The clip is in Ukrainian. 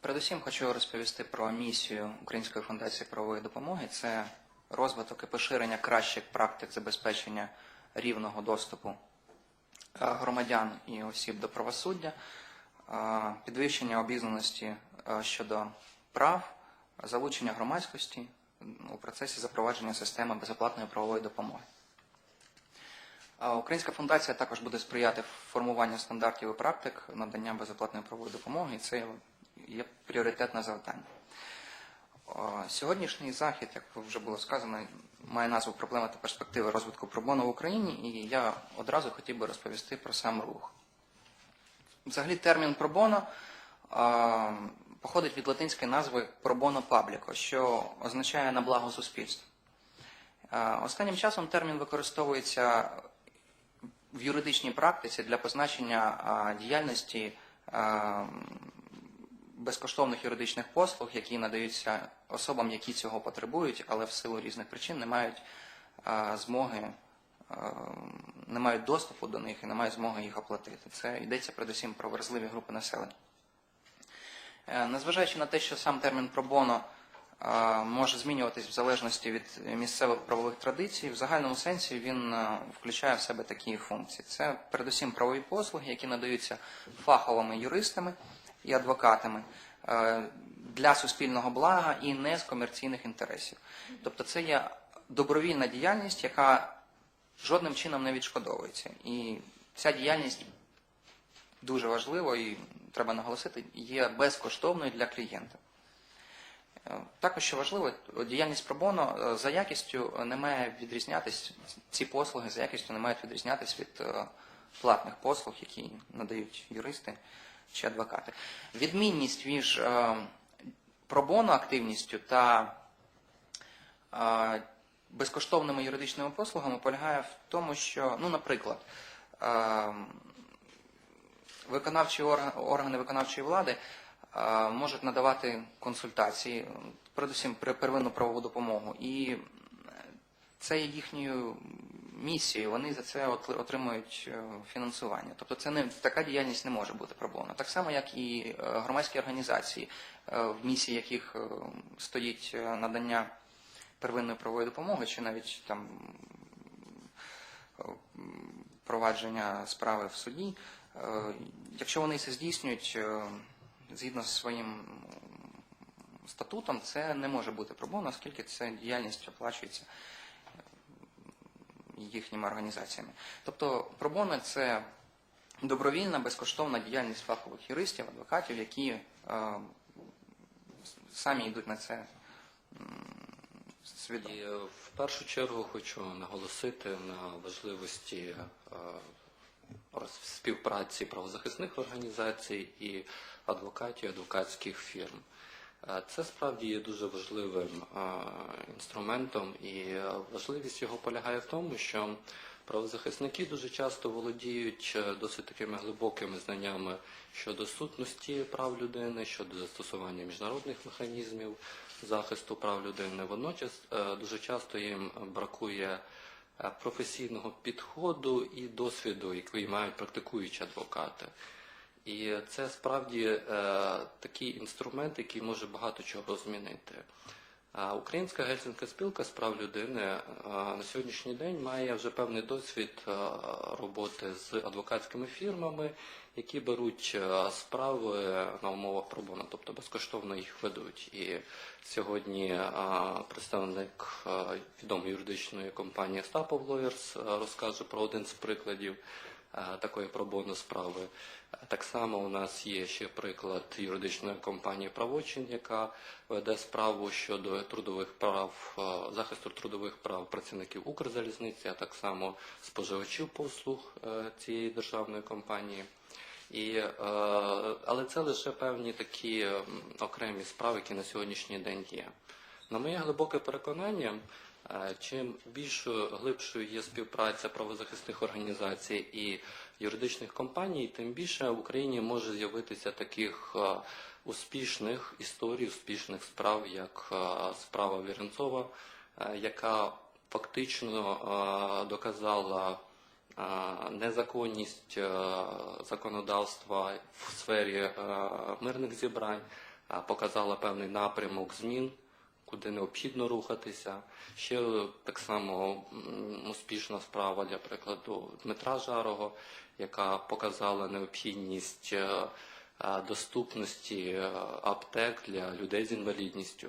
Передусім хочу розповісти про місію Української фундації правової допомоги. Це розвиток і поширення кращих практик забезпечення рівного доступу громадян і осіб до правосуддя, підвищення обізнаності щодо прав, залучення громадськості у процесі запровадження системи безоплатної правової допомоги. Українська фундація також буде сприяти формуванню стандартів і практик надання безоплатної правової допомоги, і це є пріоритетне завдання. Сьогоднішній захід, як вже було сказано, має назву Проблеми та перспективи розвитку пробону в Україні, і я одразу хотів би розповісти про сам рух. Взагалі термін пробоно походить від латинської назви пробоно пабліко, що означає на благо суспільства. Останнім часом термін використовується в юридичній практиці для позначення діяльності безкоштовних юридичних послуг, які надаються особам, які цього потребують, але в силу різних причин не мають змоги, не мають доступу до них і не мають змоги їх оплатити. Це йдеться передусім про вразливі групи населення. Е, Незважаючи на те, що сам термін пробоно може змінюватись в залежності від місцевих правових традицій, в загальному сенсі він е, включає в себе такі функції. Це передусім правові послуги, які надаються фаховими юристами і адвокатами е, для суспільного блага і не з комерційних інтересів. Тобто це є добровільна діяльність, яка жодним чином не відшкодовується. І ця діяльність дуже важливо і треба наголосити, є безкоштовною для клієнта. Також що важливо, діяльність пробоно е, за якістю не має відрізнятись, ці послуги за якістю не мають відрізнятись від е, платних послуг, які надають юристи чи адвокати. Відмінність між е, пробоно активністю та безкоштовними юридичними послугами полягає в тому, що, ну, наприклад, виконавчі органи, виконавчої влади можуть надавати консультації, передусім первинну правову допомогу. І це є їхньою місією, вони за це от- отримують е, фінансування. Тобто це не така діяльність не може бути пробована. Так само, як і е, громадські організації, е, в місії яких е, стоїть е, надання первинної правової допомоги, чи навіть там е, провадження справи в суді, Е, Якщо вони це здійснюють е, згідно з своїм статутом, це не може бути пробовано, оскільки ця діяльність оплачується їхніми організаціями. Тобто пробоно це добровільна, безкоштовна діяльність фахових юристів, адвокатів, які е, самі йдуть на це свідомо. І е, в першу чергу хочу наголосити на важливості е, співпраці правозахисних організацій і адвокатів, адвокатських фірм. Е, Це справді є дуже важливим е, інструментом, і важливість його полягає в тому, що правозахисники дуже часто володіють е, досить такими глибокими знаннями щодо сутності прав людини, щодо застосування міжнародних механізмів захисту прав людини. Водночас дуже часто їм бракує професійного підходу і досвіду, який мають практикуючі адвокати. І це справді е, такий інструмент, який може багато чого змінити. Українська гельсінська спілка з прав людини е, на сьогоднішній день має вже певний досвід е, роботи з адвокатськими фірмами, які беруть е, справи на умовах пробону, тобто безкоштовно їх ведуть. І сьогодні представник відомої юридичної компанії Stapov Lawyers розкаже про один з прикладів такої пробону справи. Так само у нас є ще приклад юридичної компанії Правочин, яка веде справу щодо трудових прав, захисту трудових прав працівників Укрзалізниці, а так само споживачів послуг е, цієї державної компанії. І, е, але це лише певні такі окремі справи, які на сьогоднішній день є. На моє глибоке переконання, чим більшою глибшою є співпраця правозахисних організацій і юридичних компаній, тим більше в Україні може з'явитися таких е, успішних історій, успішних справ, як е, справа Віренцова, е, яка фактично е, доказала Е, Незаконність е, законодавства в сфері е, мирних зібрань е, показала певний напрямок змін, куди необхідно рухатися. Ще е, так само успішна справа для прикладу Дмитра Жарого, яка показала необхідність е, е, доступності аптек для людей з інвалідністю.